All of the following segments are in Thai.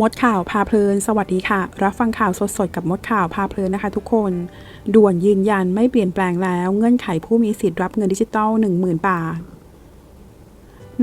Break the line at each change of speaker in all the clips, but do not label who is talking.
มดข่าวพาเพลิน สวัสดีค่ะ รับฟังข่าวสดๆ กับมดข่าวพาเพลินนะคะทุกคน ด่วนยืนยันไม่เปลี่ยนแปลงแล้ว เงื่อนไขผู้มีสิทธิ์รับเงินดิจิทัล10,000 บาท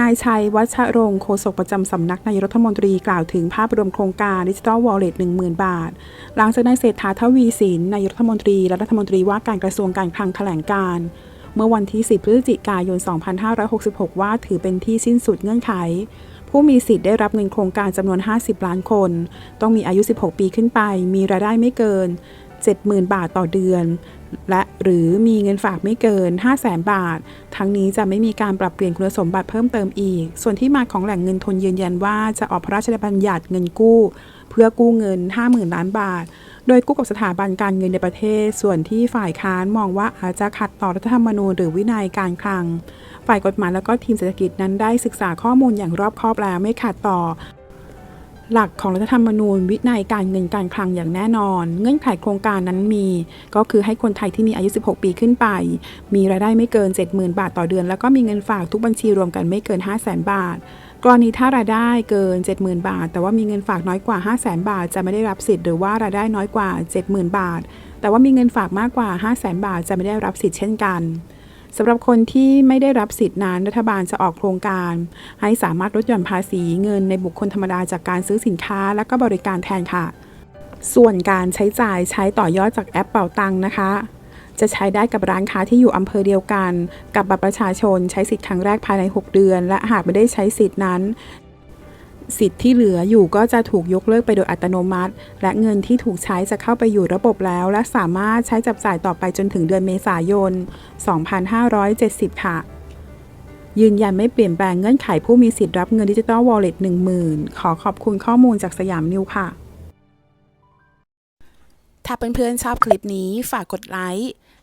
นายชัยวัชรงค์โฆษกประจำสำนักนายรัฐมนตรีกล่าวถึงภาพรวมโครงการดิจิทัลวอลเล็ต10,000 บาท หลังจากนายเศรษฐาทวีสินนายรัฐมนตรีและรัฐมนตรีว่าการกระทรวงการคลังแถลงการเมื่อวันที่ 10 พฤศจิกายน 2566 ว่าถือเป็นที่สิ้นสุดเงื่อนไข ผู้มีสิทธิ์ได้รับเงินโครงการจำนวน 50 ล้านคน ต้องมีอายุ 16 ปีขึ้นไป มีรายได้ไม่เกิน 70,000 บาทต่อเดือน และหรือมีเงินฝากไม่เกิน 500,000บาท ทั้งนี้จะไม่มีการปรับเปลี่ยนคุณสมบัติเพิ่มเติมอีก ส่วนที่มาของแหล่งเงินทุนยืนยันว่าจะออกพระราชบัญญัติเงินกู้ เพื่อกู้เงิน 50,000 ล้านบาท โดยกู้กับสถาบันการเงินในประเทศ ส่วนที่ฝ่ายค้านมองว่าอาจจะขัดต่อรัฐธรรมนูญหรือวินัยการคลัง ฝ่ายกฎหมายแล้วก็ทีมเศรษฐกิจนั้นได้ศึกษาข้อมูลอย่างรอบคอบแล้วไม่ขัดต่อหลักของรัฐธรรมนูญวินัยการเงินการคลังอย่างแน่นอน เงื่อนไขโครงการนั้นมี ก็คือให้คนไทยที่มีอายุ 16 ปีขึ้นไป มีรายได้ไม่เกิน 70,000 บาทต่อเดือน แล้วก็มีเงินฝากทุกบัญชีรวมกันไม่เกิน 500,000 บาท กรณีถ้ารายได้เกิน 70,000 บาท แต่ว่ามีเงินฝากน้อยกว่า 500,000 บาท จะไม่ได้รับสิทธิ์หรือว่ารายได้น้อยกว่า 70,000 บาท แต่ว่ามีเงินฝากมากกว่า 500,000 บาท จะไม่ได้รับสิทธิ์เช่นกันสำหรับคนที่ไม่ได้รับสิทธินั้นรัฐบาลจะออกโครงการ ให้สามารถลดหย่อนภาษีเงินในบุคคลธรรมดาจากการซื้อสินค้า และก็บริการแทนค่ะ ส่วนการใช้จ่ายใช้ต่อยอดจากแอปเป่าตังค์นะคะ จะใช้ได้กับร้านค้าที่อยู่อำเภอเดียวกัน กับบัตรประชาชนใช้สิทธิ์ครั้งแรกภายใน 6 เดือน และหากไม่ได้ใช้สิทธินั้น สิทธิ์ที่เหลืออยู่ก็จะถูกยกเลิกไปโดยอัตโนมัติ และเงินที่ถูกใช้จะเข้าไปอยู่ระบบแล้ว และสามารถใช้จับจ่ายต่อไปจนถึงเดือนเมษายน 2570 ค่ะยืนยันไม่เปลี่ยนแปลงเงื่อนไขผู้มีสิทธิ์รับเงินดิจิทัลวอลเล็ต10,000ขอขอบคุณข้อมูลจากสยามนิวค่ะ ถ้าเพื่อนๆชอบคลิปนี้ฝากกดไลค์